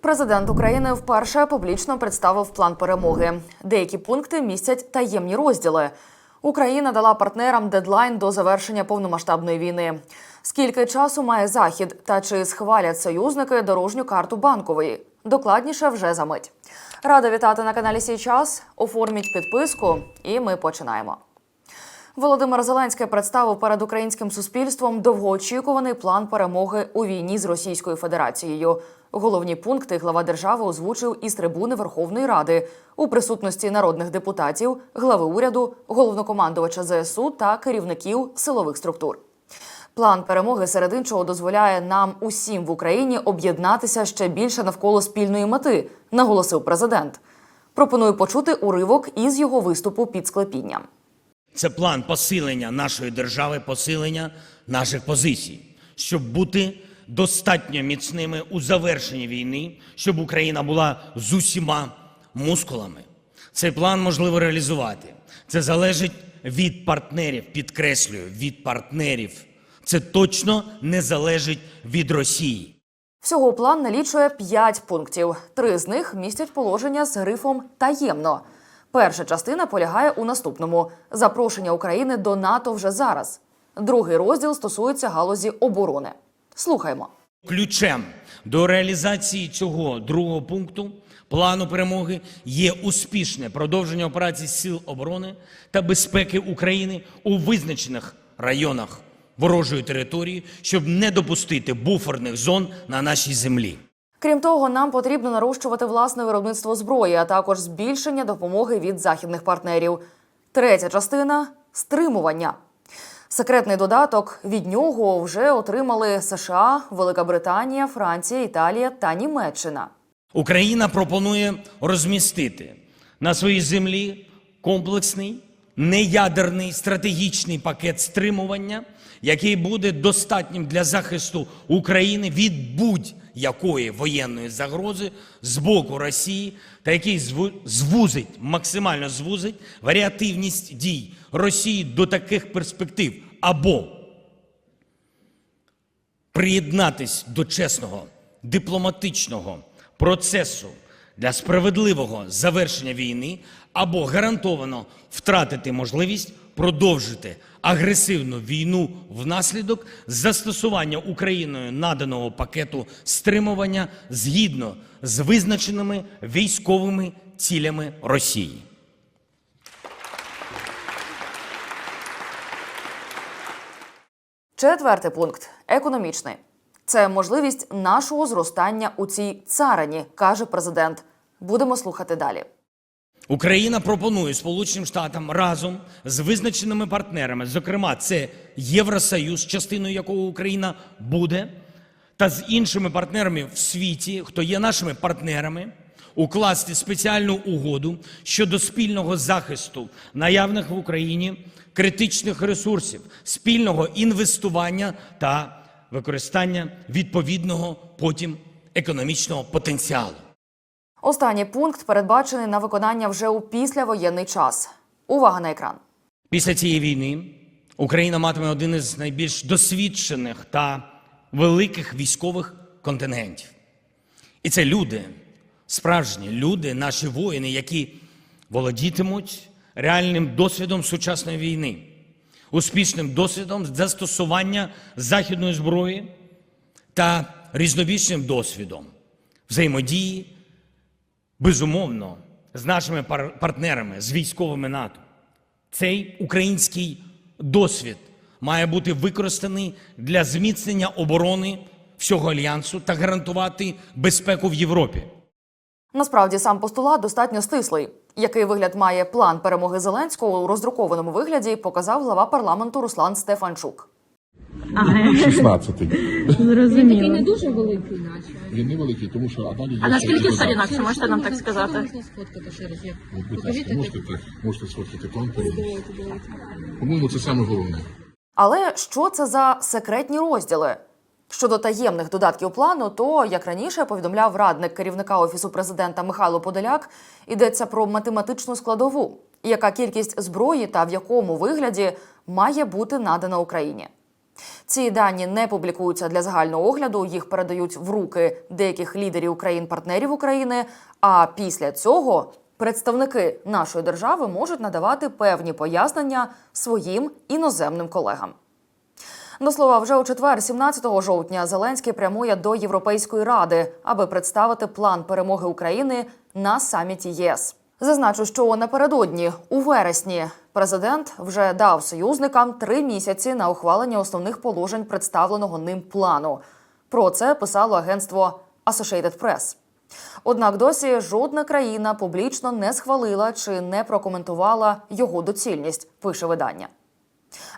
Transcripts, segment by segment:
Президент України вперше публічно представив план перемоги. Деякі пункти містять таємні розділи. Україна дала партнерам дедлайн до завершення повномасштабної війни. Скільки часу має захід та чи схвалять союзники дорожню карту банкової? Докладніше вже за мить. Рада вітати на каналі Сій час. Оформіть підписку, і ми починаємо. Володимир Зеленський представив перед українським суспільством довгоочікуваний план перемоги у війні з Російською Федерацією. Головні пункти глава держави озвучив із трибуни Верховної Ради у присутності народних депутатів, глави уряду, головнокомандувача ЗСУ та керівників силових структур. План перемоги серед іншого дозволяє нам усім в Україні об'єднатися ще більше навколо спільної мети, наголосив президент. Пропоную почути уривок із його виступу під склепінням. Це план посилення нашої держави, посилення наших позицій, щоб бути достатньо міцними у завершенні війни, щоб Україна була з усіма мускулами. Цей план можливо реалізувати. Це залежить від партнерів, підкреслюю, від партнерів. Це точно не залежить від Росії. Всього план налічує п'ять пунктів. Три з них містять положення з грифом таємно. Перша частина полягає у наступному: запрошення України до НАТО вже зараз. Другий розділ стосується галузі оборони. Слухаймо. Ключем до реалізації цього другого пункту плану перемоги є успішне продовження операцій Сил оборони та безпеки України у визначених районах ворожої території, щоб не допустити буферних зон на нашій землі. Крім того, нам потрібно нарощувати власне виробництво зброї, а також збільшення допомоги від західних партнерів. Третя частина стримування. Секретний додаток від нього вже отримали США, Велика Британія, Франція, Італія та Німеччина. Україна пропонує розмістити на своїй землі комплексний неядерний стратегічний пакет стримування, який буде достатнім для захисту України від будь-якої воєнної загрози з боку Росії, та який звузить, максимально звузить варіативність дій Росії до таких перспектив. Або приєднатись до чесного дипломатичного процесу для справедливого завершення війни або гарантовано втратити можливість продовжити агресивну війну внаслідок застосування Україною наданого пакету стримування згідно з визначеними військовими цілями Росії. Четвертий пункт економічний. Це можливість нашого зростання у цій царині, каже президент. Будемо слухати далі. Україна пропонує Сполученим Штатам разом з визначеними партнерами, зокрема, це Євросоюз, частиною якого Україна буде, та з іншими партнерами в світі, хто є нашими партнерами, укласти спеціальну угоду щодо спільного захисту наявних в Україні критичних ресурсів, спільного інвестування та використання відповідного потім економічного потенціалу. Останній пункт передбачений на виконання вже у післявоєнний час. Увага на екран. Після цієї війни Україна матиме один із найбільш досвідчених та великих військових контингентів. І це люди, справжні люди, наші воїни, які володітимуть реальним досвідом сучасної війни, успішним досвідом застосування західної зброї та різнобічним досвідом взаємодії безумовно, з нашими пар- партнерами, з військовими НАТО. Цей український досвід має бути використаний для зміцнення оборони всього альянсу та гарантувати безпеку в Європі. Насправді сам постулат достатньо стислий. Який вигляд має план перемоги Зеленського у роздрукованому вигляді, показав глава парламенту Руслан Стефанчук. 16-й. Він такий не дуже великий, наче. Він невеликий, тому що а далі є А на ще скільки додаток. чи можете нам так сказати? Можна сфоткати ще раз. як? От, Будь Покажіть можете так, можете сфоткати план перемоги. Давайте, давайте. По-моєму, це саме головне. Але що це за секретні розділи? Щодо таємних додатків плану, то як раніше повідомляв радник керівника офісу президента Михайло Подоляк, йдеться про математичну складову, яка кількість зброї та в якому вигляді має бути надана Україні. Ці дані не публікуються для загального огляду. Їх передають в руки деяких лідерів країн-партнерів України. А після цього представники нашої держави можуть надавати певні пояснення своїм іноземним колегам. До слова, вже у четвер, 17 жовтня, Зеленський прямує до Європейської ради, аби представити план перемоги України на саміті ЄС. Зазначу, що напередодні у вересні президент вже дав союзникам три місяці на ухвалення основних положень представленого ним плану. Про це писало агентство Associated Press. Однак досі жодна країна публічно не схвалила чи не прокоментувала його доцільність, пише видання.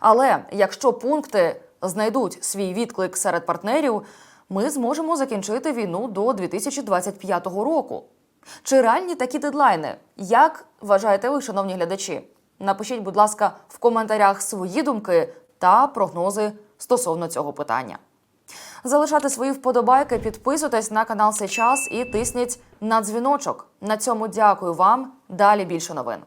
Але якщо пункти знайдуть свій відклик серед партнерів, ми зможемо закінчити війну до 2025 року. Чи реальні такі дедлайни? Як вважаєте ви, шановні глядачі? Напишіть, будь ласка, в коментарях свої думки та прогнози стосовно цього питання. Залишайте свої вподобайки, підписуйтесь на канал Сейчас і тисніть на дзвіночок. На цьому дякую вам. Далі більше новин.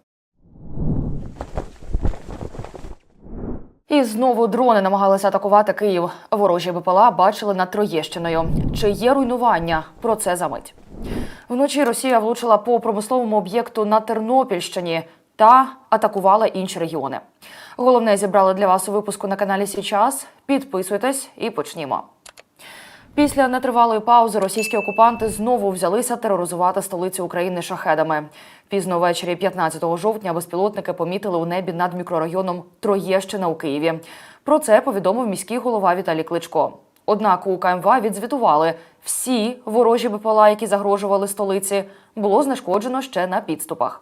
І знову дрони намагалися атакувати Київ. Ворожі БПЛА бачили над Троєщиною. Чи є руйнування? Про це за мить. Вночі Росія влучила по промисловому об'єкту на Тернопільщині та атакувала інші регіони. Головне зібрали для вас у випуску на каналі Січас. Підписуйтесь і почнімо. Після нетривалої паузи російські окупанти знову взялися тероризувати столицю України шахедами. Пізно ввечері 15 жовтня безпілотники помітили у небі над мікрорайоном Троєщина у Києві. Про це повідомив міський голова Віталій Кличко. Однак у КМВА відзвітували, всі ворожі БПЛА, які загрожували столиці, було знешкоджено ще на підступах.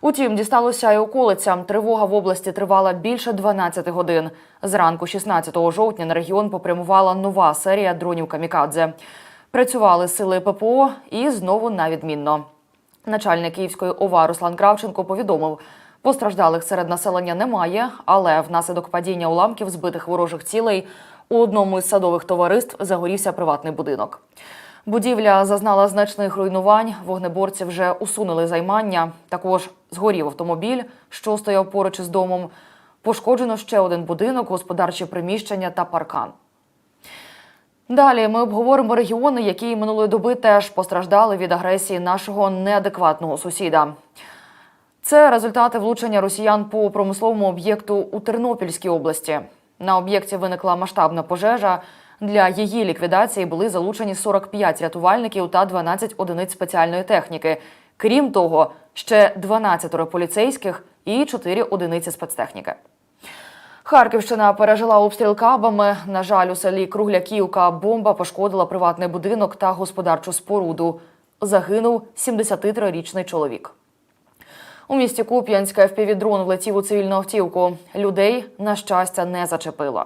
Утім, дісталося і околицям. Тривога в області тривала більше 12 годин. Зранку 16 жовтня на регіон попрямувала нова серія дронів камікадзе. Працювали сили ППО і знову на відмінно. Начальник Київської ОВА Руслан Кравченко повідомив, постраждалих серед населення немає, але внаслідок падіння уламків збитих ворожих цілей у одному із садових товариств загорівся приватний будинок. Будівля зазнала значних руйнувань. Вогнеборці вже усунули займання. Також згорів автомобіль, що стояв поруч із домом. Пошкоджено ще один будинок, господарчі приміщення та паркан. Далі ми обговоримо регіони, які минулої доби теж постраждали від агресії нашого неадекватного сусіда. Це результати влучення росіян по промисловому об'єкту у Тернопільській області. На об'єкті виникла масштабна пожежа. Для її ліквідації були залучені 45 рятувальників та 12 одиниць спеціальної техніки. Крім того, ще 12 поліцейських і 4 одиниці спецтехніки. Харківщина пережила обстріл кабами. На жаль, у селі Кругляківка бомба пошкодила приватний будинок та господарчу споруду. Загинув 73-річний чоловік. У місті Куп'янська FPV-дрон влетів у цивільну автівку. Людей, на щастя, не зачепило.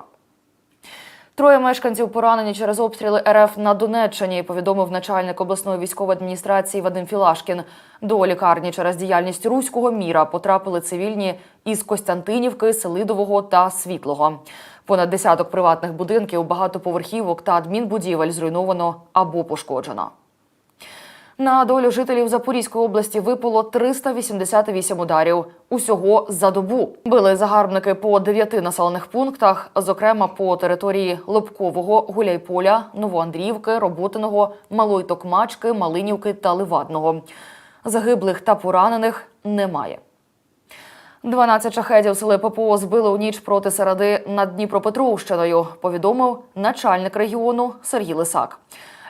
Троє мешканців поранені через обстріли РФ на Донеччині, повідомив начальник обласної військової адміністрації Вадим Філашкін. До лікарні через діяльність руського міра потрапили цивільні із Костянтинівки, Селидового та Світлого. Понад десяток приватних будинків, багатоповерхівок та адмінбудівель зруйновано або пошкоджено. На долю жителів Запорізької області випало 388 ударів. Усього за добу били загарбники по дев'яти населених пунктах, зокрема по території Лобкового, Гуляйполя, Новоандріївки, Роботиного, Малої Токмачки, Малинівки та Ливадного. Загиблих та поранених немає. 12 шахедів сили ППО збили у ніч проти середи над Дніпропетровщиною, повідомив начальник регіону Сергій Лисак.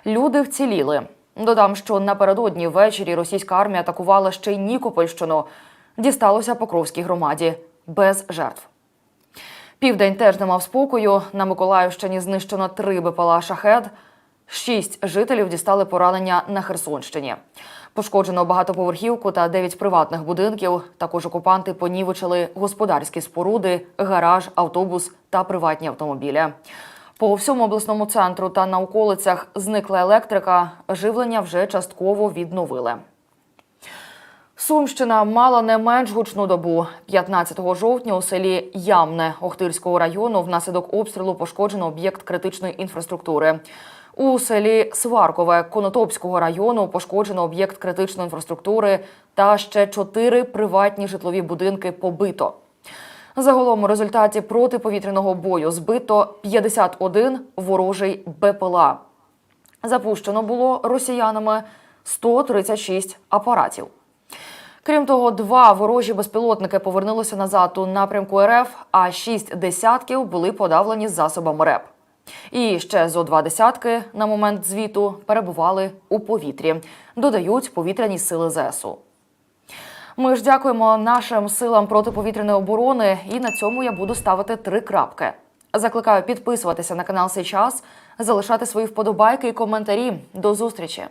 Люди вціліли. Додам, що напередодні ввечері російська армія атакувала ще й Нікопольщину. Дісталося Покровській громаді без жертв. Південь теж не мав спокою. На Миколаївщині знищено три БПЛА шахед. Шість жителів дістали поранення на Херсонщині. Пошкоджено багатоповерхівку та дев'ять приватних будинків. Також окупанти понівечили господарські споруди, гараж, автобус та приватні автомобілі. По всьому обласному центру та на околицях зникла електрика. Живлення вже частково відновили. Сумщина мала не менш гучну добу. 15 жовтня у селі Ямне Охтирського району внаслідок обстрілу пошкоджено об'єкт критичної інфраструктури. У селі Сваркове Конотопського району пошкоджено об'єкт критичної інфраструктури та ще чотири приватні житлові будинки побито. Загалом у результаті протиповітряного бою збито 51 ворожий БПЛА. Запущено було росіянами 136 апаратів. Крім того, два ворожі безпілотники повернулися назад у напрямку РФ, а шість десятків були подавлені засобами РЕП. І ще зо два десятки на момент звіту перебували у повітрі, додають повітряні сили ЗСУ. Ми ж дякуємо нашим силам протиповітряної оборони, і на цьому я буду ставити три крапки. Закликаю підписуватися на канал Сейчас, залишати свої вподобайки і коментарі. До зустрічі!